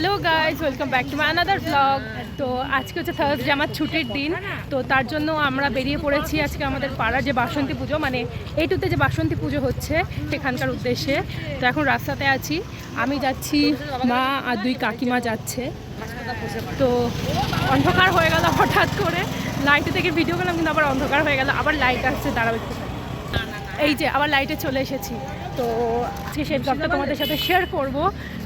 Hello guys welcome back to my another blog তো আজকে হচ্ছে থার্সডে আমার ছুটির দিন। তো তার জন্য আমরা বেরিয়ে পড়েছি আজকে আমাদের পাড়ার যে বাসন্তী পুজো মানে এইটুতে যে বাসন্তী পুজো হচ্ছে সেখানকার উদ্দেশ্যে। তো এখন রাস্তাতে আছি। আমি যাচ্ছি, মা আর দুই কাকিমা যাচ্ছে। তো অন্ধকার হয়ে গেল হঠাৎ করে। লাইটে থেকে ভিডিও করলাম, কিন্তু আবার অন্ধকার হয়ে গেল। আবার লাইট আসছে দাঁড়াবে এই যে, আবার লাইটে চলে এসেছি। তো আজকে সেই ব্লগটা তোমাদের সাথে শেয়ার করব।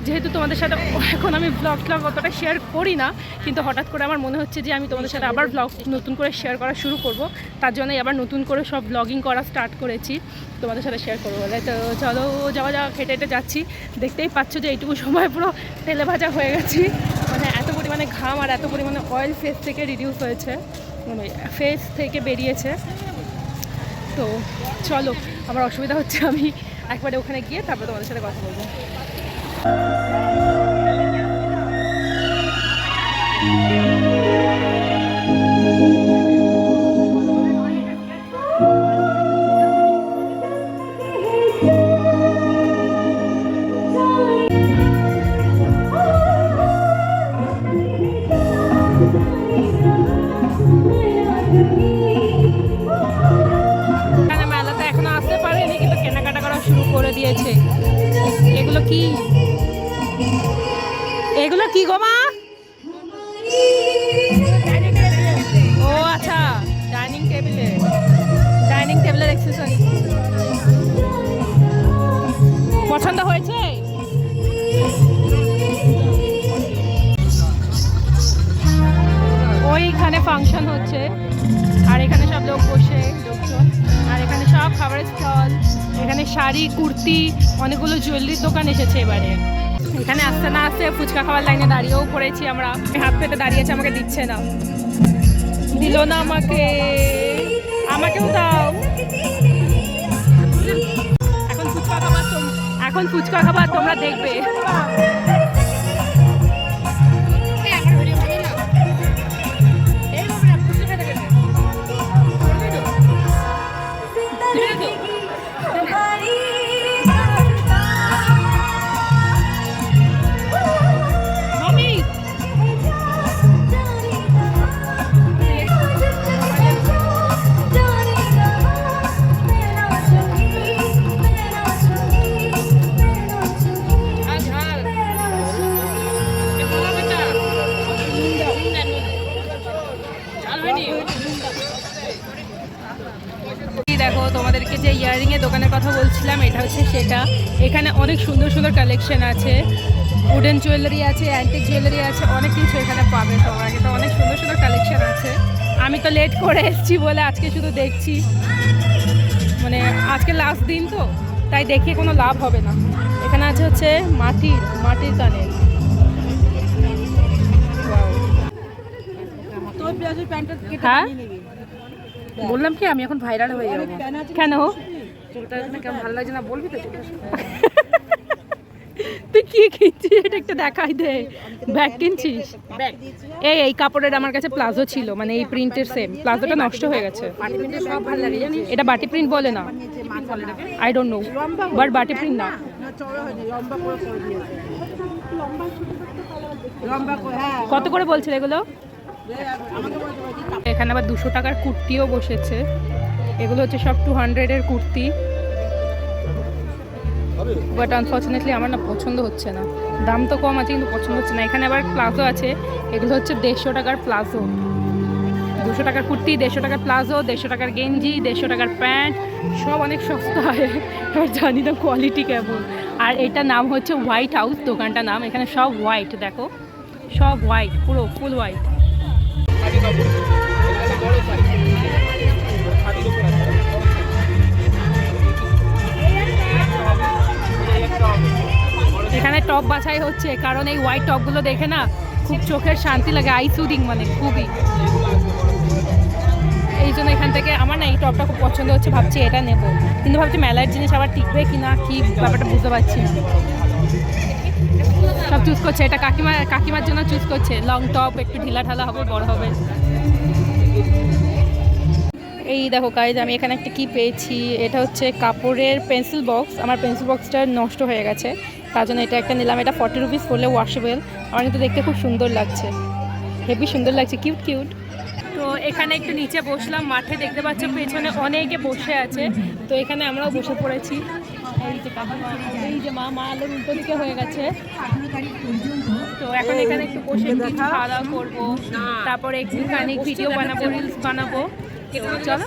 যেহেতু তোমাদের সাথে এখন আমি ব্লগ ট্লগ অতটা শেয়ার করি না, কিন্তু হঠাৎ করে আমার মনে হচ্ছে যে আমি তোমাদের সাথে আবার ব্লগ নতুন করে শেয়ার করা শুরু করব। তার জন্যই আবার নতুন করে সব ব্লগিং করা স্টার্ট করেছি। তোমাদের সাথে শেয়ার করব। বলে তো চলো, যাওয়া যাওয়া হেঁটে হেঁটে যাচ্ছি। দেখতেই পাচ্ছ যে এইটুকু সময় পুরো তেলে ভাজা হয়ে গেছি। মানে এত পরিমাণে ঘাম আর এত পরিমাণে অয়েল ফেস থেকে রিডিউস হয়েছে। মানে ফেস থেকে বেরিয়েছে। তো চলো, আমার অসুবিধা হচ্ছে আমি একবারে ওখানে গিয়ে তারপরে তোমাদের সাথে কথা বলব। এগুলো কি গো মা? ও আচ্ছা ডাইনিং টেবিলে। ডাইনিং টেবিলের এক্সেসরি পছন্দ হয়েছে? ওইখানে ফাংশন হচ্ছে, আর এখানে সব লোক বসে, লোকজন। আর এখানে সব খাবারের স্টল এখানে শাড়ি, কুর্তি, অনেকগুলো জুয়েলারির দোকান এসেছে এবারে। এখানে আসতে না আসতে ফুচকা খাওয়ার লাইনে দাঁড়িয়েও পড়েছি আমরা। হাত পেতে দাঁড়িয়েছে, আমাকে দিচ্ছে না। দিল না আমাকে। আমাকেও দাও। এখন ফুচকা খাবার এখন ফুচকা খাবার তোমরা দেখবে। তোমাদেরকে যে ইয়ারিং এর দোকানের কথা বলছিলাম এটা হচ্ছে সেটা। এখানে অনেক সুন্দর সুন্দর কালেকশন আছে। উডেন জুয়েলারি আছে অ্যান্টিক জুয়েলারি আছে অনেক কিছু এখানে পাবে তোমরা। এটা অনেক সুন্দর সুন্দর কালেকশন আছে। আমি তো লেট করে এসেছি বলে আজকে শুধু দেখছি। মানে আজকে লাস্ট দিন তো তাই দেখে কোনো লাভ হবে না। এখানে আছে হচ্ছে মাটির মাটির কানের হ্যাঁ? বললাম কি আমি এখন ভাইরাল হয়ে যাব। কেন? চুলটা কেমন ভালো লাগছে না বলবি তো তুই কি কিনছিস এটা একটু দেখাই দে। ব্যাগ কিনছিস? এই এই কাপড়ের আমার কাছে প্লাজো ছিল মানে এই প্রিন্টের সেম প্লাজোটা নষ্ট হয়ে গেছে। এটা বাটি প্রিন্ট বলে না। I don't know but batik print না। হ্যাঁ। কত করে বলছিল এগুলো? এখানে আবার দুশো টাকার কুর্তিও বসেছে। এগুলো হচ্ছে সব টু হান্ড্রেডের কুর্তি। বাট আনফর্চুনেটলি আমার না পছন্দ হচ্ছে না। দাম তো কম আছে, কিন্তু পছন্দ হচ্ছে না। এখানে আবার প্লাজো আছে। এগুলো হচ্ছে দেড়শো টাকার প্লাজো। দুশো টাকার কুর্তি, দেড়শো টাকার প্লাজো, দেড়শো টাকার গেঞ্জি, দেড়শো টাকার প্যান্ট, সব অনেক সস্তায় আর জানি না কোয়ালিটি কেমন। আর এটার নাম হচ্ছে হোয়াইট হাউস দোকানটার নাম। এখানে সব হোয়াইট দেখো। সব হোয়াইট পুরো ফুল হোয়াইট এখানে টপ বাছাই হচ্ছে, কারণ এই হোয়াইট টপগুলো দেখে না খুব চোখের শান্তি লাগে আই সুদিং মানে খুবই। এই জন্য এখান থেকে আমার না এই টপটা খুব পছন্দ হচ্ছে, ভাবছি এটা নেব। কিন্তু ভাবছি মেলার জিনিস আবার টিকবে কি না কি ব্যাপারটা বুঝতে পারছি না। সব চুজ করছে। এটা কাকিমা, কাকিমার জন্য চুজ করছে। লং টপ একটু ঢিলা ঢালা হবে, বড় হবে। এই দেখো গাইজ আমি এখানে একটা কি পেয়েছি? এটা হচ্ছে কাপড়ের পেন্সিল বক্স আমার পেন্সিল বক্সটা নষ্ট হয়ে গেছে। তার জন্য এটা একটা নিলাম। এটা ফর্টি রুপিস পড়লে ওয়াশেবল আমার কিন্তু দেখতে খুব সুন্দর লাগছে। হেভি সুন্দর লাগছে। কিউট কিউট তো এখানে একটু নিচে বসলাম। মাঠে দেখতে পাচ্ছ পেছনে অনেকে বসে আছে। তো এখানে আমরাও বসে পড়েছি। এই যে এই যে মা মা আলোর উল্টো দিকে হয়ে গেছে। তো এখন এখানে একটু বসে কিছু খাওয়া দাওয়া করব। তারপরে একটুখানি ভিডিও বানাবো রিলস বানাবো। চলো।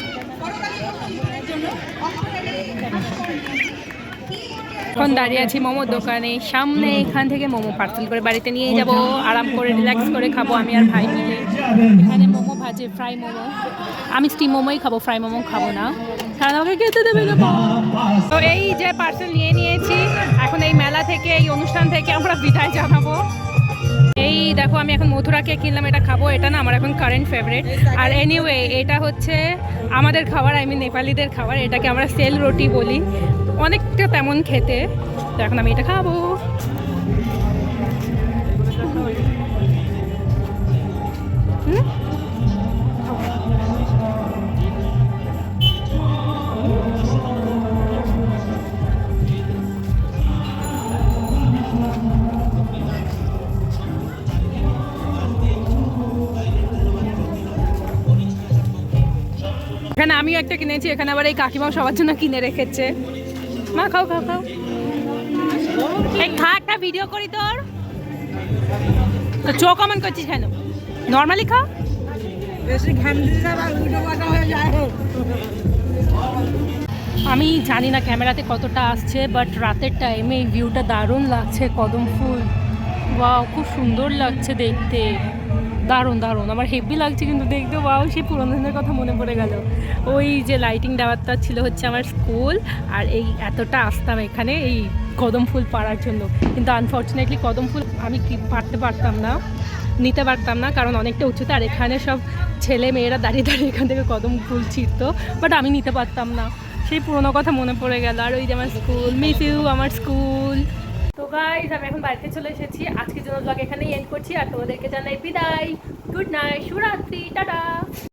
এখন দাঁড়িয়ে আছি মোমোর দোকানে। সামনে এখান থেকে মোমো পার্সেল করে বাড়িতে নিয়ে যাব। আরাম করে রিল্যাক্স করে খাব আমি আর ভাই মিলে। এখানে মোমো ভাজে ফ্রাই মোমো। আমি স্টিম মোমোই খাব ফ্রাই মোমো খাব না। কারণ আমাকে খেতে দেবে তো এই যে পার্সেল নিয়ে নিয়েছি, এখন এই মেলা থেকে, এই অনুষ্ঠান থেকে আমরা বিদায় জানাব। দেখো, আমি এখন মথুরাকে কিনলাম, এটা খাব, এটা না আমার এখন কারেন্ট ফেভারিট আর এনিওয়ে এটা হচ্ছে আমাদের খাবার আই মিন নেপালিদের খাবার, এটাকে আমরা সেল রুটি বলি। অনেকটা তেমন খেতে। তো এখন আমি এটা খাব। এখানে আমিও একটা কিনেছি, এখানে আবার এই কাকিমাও সবার জন্য কিনে রেখেছে। মা, খাও খাও খাও। খা, একটা ভিডিও করি তোর। তো চোখ অমন করছিস কেন? নর্মালি খা। বেশি ঘাম দিলে আবার উল্টো পাল্টা যায় আমি জানি না ক্যামেরাতে কতটা আসছে বাট রাতের টাইমে ভিউটা দারুণ লাগছে, কদম ফুল। ওয়াও খুব সুন্দর লাগছে দেখতে। দারুণ দারুণ। আমার হেভি লাগছে কিন্তু দেখতে ওয়াও সেই পুরোনো দিনের কথা মনে পড়ে গেল। ওই যে লাইটিং টাওয়ারটা ছিল হচ্ছে আমার স্কুল আর এই এতটা আসতাম এখানে, এই কদম ফুল পাড়ার জন্য। কিন্তু আনফর্চুনেটলি কদম ফুল আমি কি পারতে পারতাম না, নিতে পারতাম না, কারণ অনেকটা উঁচুতে আর এখানে সব ছেলে মেয়েরা দাঁড়িয়ে দাঁড়িয়ে এখান থেকে কদম ফুল ছিঁড়তো বাট আমি নিতে পারতাম না। সেই পুরোনো কথা মনে পড়ে গেল। আর ওই যে আমার স্কুল মিস ইউ আমার স্কুল গাইজ আমি এখন বাড়িতে চলে এসেছি। আজকের জন্য ব্লগ এখানেই এন্ড করছি, আর তোমাদেরকে জানাই বিদায়। গুড নাইট শুভরাত্রি, টাটা।